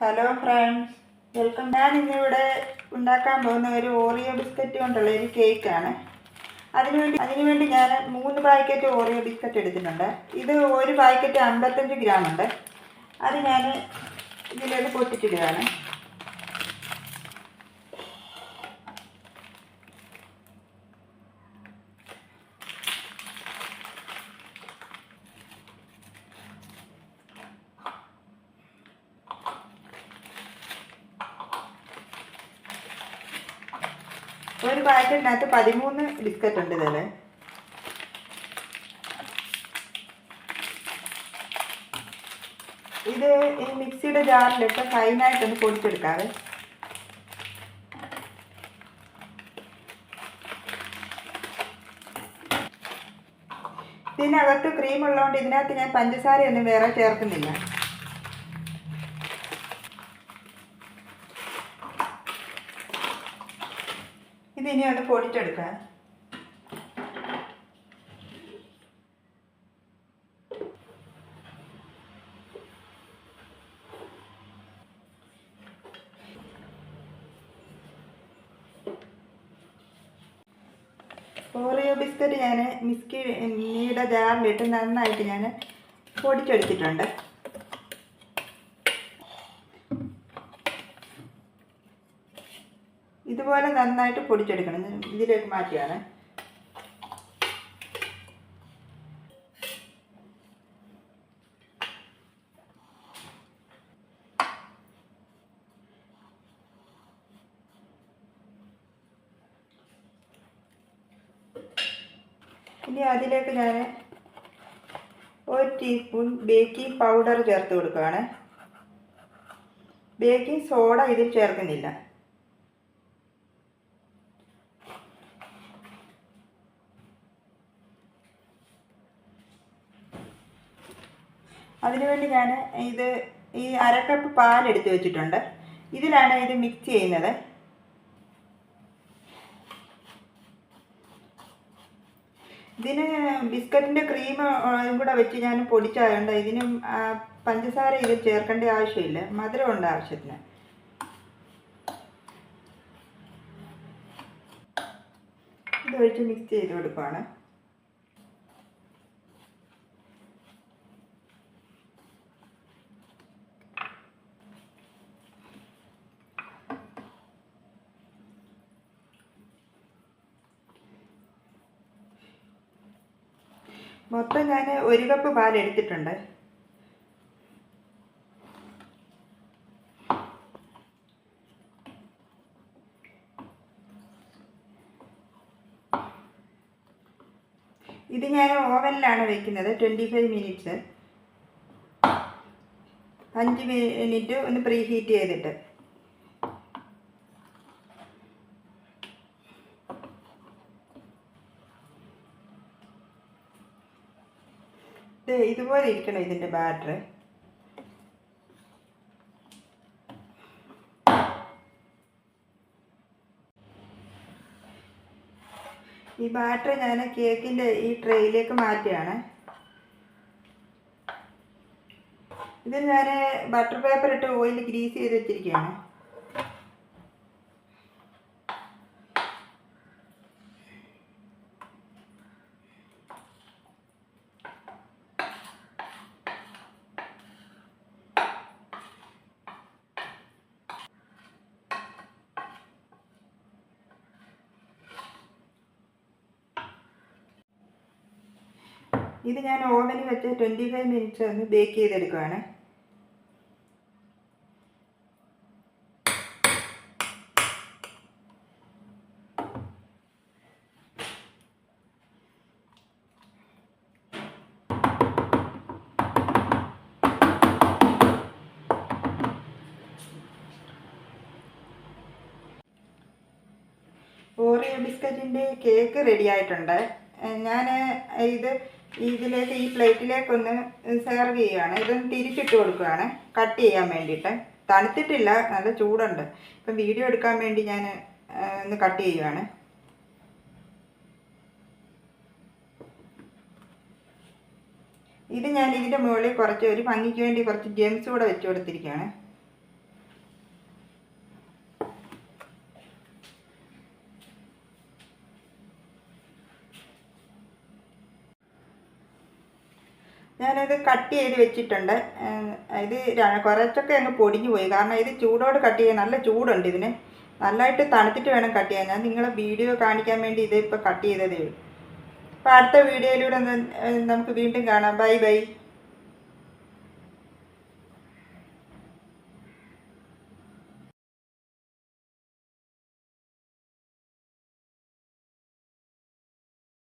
Hello friends welcome ഞാൻ ഇന്നിവിടെ ഉണ്ടാക്കാൻ പോകുന്ന ഒരു ഓറിയോ ബിസ്ക്കറ്റ് കൊണ്ടുള്ള ഒരു കേക്കാണ് അതിനുവേണ്ടി അതിനുവേണ്ടി ഞാൻ മൂന്ന് പാക്കറ്റ് ഓറിയോ ബിസ്ക്കറ്റ് എടുത്തിട്ടുണ്ട്. ഇത് ഒരു പാക്കറ്റ് അമ്പത്തഞ്ച് ഗ്രാം ഉണ്ട്. അത് ഞാൻ ഇതിലേക്ക് പൊട്ടിച്ചിടുകയാണ്. ഒരു പാക്കറ്റിനകത്ത് പതിമൂന്ന് ബിസ്ക്കറ്റ് ഉണ്ട് ഇതിൽ ഇത് ഈ മിക്സിയുടെ ജാറിലിട്ട് ഫൈനായിട്ടൊന്ന് പൊടിച്ചെടുക്കാവേ. ഇതിനകത്ത് ക്രീം ഉള്ളതുകൊണ്ട് ഇതിനകത്ത് ഞാൻ പഞ്ചസാരയൊന്നും വേറെ ചേർക്കുന്നില്ല. ഇതിനി അത് പൊടിച്ചെടുക്കാം ഓറിയോ ബിസ്ക്കറ്റ് ഞാൻ മിസ്കി മീയുടെ ജാറിലിട്ട് നന്നായിട്ട് ഞാൻ പൊടിച്ചെടുത്തിട്ടുണ്ട്. ഇതുപോലെ നന്നായിട്ട് പൊടിച്ചെടുക്കണം. ഇതിലേക്ക് മാറ്റിയാണ്. ഇനി അതിലേക്ക് ഞാൻ ഒരു ടീസ്പൂൺ ബേക്കിംഗ് പൗഡർ ചേർത്ത് കൊടുക്കുകയാണ്. ബേക്കിംഗ് സോഡ ഇതിൽ ചേർക്കുന്നില്ല. അതിനുവേണ്ടി ഞാൻ ഇത് ഈ അരക്കപ്പ് പാൽ എടുത്ത് വെച്ചിട്ടുണ്ട്. ഇതിലാണ് ഇത് മിക്സ് ചെയ്യുന്നത്. ഇതിന് ബിസ്ക്കറ്റിന്റെ ക്രീം കൂടെ വെച്ച് ഞാൻ പൊടിച്ചായതുകൊണ്ട് ഇതിനും പഞ്ചസാര ഇതിൽ ചേർക്കേണ്ട ആവശ്യമില്ല. മധുരമുണ്ട് ആവശ്യത്തിന്. ഇത് ഒഴിച്ച് മിക്സ് ചെയ്ത് കൊടുക്കുകയാണ് മൊത്തം ഞാൻ ഒരു കപ്പ് പാൽ എടുത്തിട്ടുണ്ട്. ഇത് ഞാൻ ഓവനിലാണ് വെക്കുന്നത് ട്വന്റി ഫൈവ് മിനിറ്റ്സ് അഞ്ച് മിനിറ്റ് ഒന്ന് പ്രീ ഹീറ്റ് ചെയ്തിട്ട്. ഇതുപോലെ ഇരിക്കണം ഇതിന്റെ ബാറ്റർ ഈ ബാറ്ററി ഞാൻ കേക്കിന്റെ ഈ ട്രെയിലേക്ക് മാറ്റിയാണ് ഇതിൽ ഞാൻ ബട്ടർ പേപ്പർ ഇട്ട് ഓയിൽ ഗ്രീസ് ചെയ്ത് വെച്ചിരിക്കുകയാണ്. ഇത് ഞാൻ ഓവനിൽ വെച്ച് ട്വന്റി ഫൈവ് മിനിറ്റ്സ് ഒന്ന് ബേക്ക് ചെയ്തെടുക്കുകയാണ് ഓറിയോ ബിസ്ക്കറ്റിന്റെ കേക്ക് റെഡി ആയിട്ടുണ്ട്. ഞാൻ ഇത് ഇതിലേക്ക് ഈ പ്ലേറ്റിലേക്കൊന്ന് സെർവ് ചെയ്യുകയാണ്. ഇതൊന്ന് തിരിച്ചിട്ട് കൊടുക്കുകയാണ്. കട്ട് ചെയ്യാൻ വേണ്ടിയിട്ട്. തണുത്തിട്ടില്ല നല്ല ചൂടുണ്ട്. ഇപ്പം വീഡിയോ എടുക്കാൻ വേണ്ടി ഞാൻ ഒന്ന് കട്ട് ചെയ്യുകയാണ്. ഇത് ഞാൻ ഇതിന്റെ മുകളിൽ കുറച്ച് ഒരു ഭംഗിക്ക് വേണ്ടി കുറച്ച് ജെംസ് കൂടെ വെച്ച് കൊടുത്തിരിക്കുകയാണ്. ഞാനത് കട്ട് ചെയ്ത് വെച്ചിട്ടുണ്ട്. ഇത് കുറച്ചൊക്കെ അങ്ങ് പൊടിഞ്ഞു പോയി. കാരണം ഇത് ചൂടോട് കട്ട് ചെയ്യാൻ നല്ല ചൂടുണ്ട് ഇതിന്. നല്ലതായിട്ട് തണുത്തിട്ട് വേണം കട്ട് ചെയ്യാൻ. ഞാൻ നിങ്ങളെ വീഡിയോ കാണിക്കാൻ വേണ്ടി ഇത് ഇപ്പോൾ കട്ട് ചെയ്തതേ ഉള്ളൂ. അപ്പോൾ അടുത്ത വീഡിയോയിലൂടെ നമുക്ക് വീണ്ടും കാണാം. Bye bye.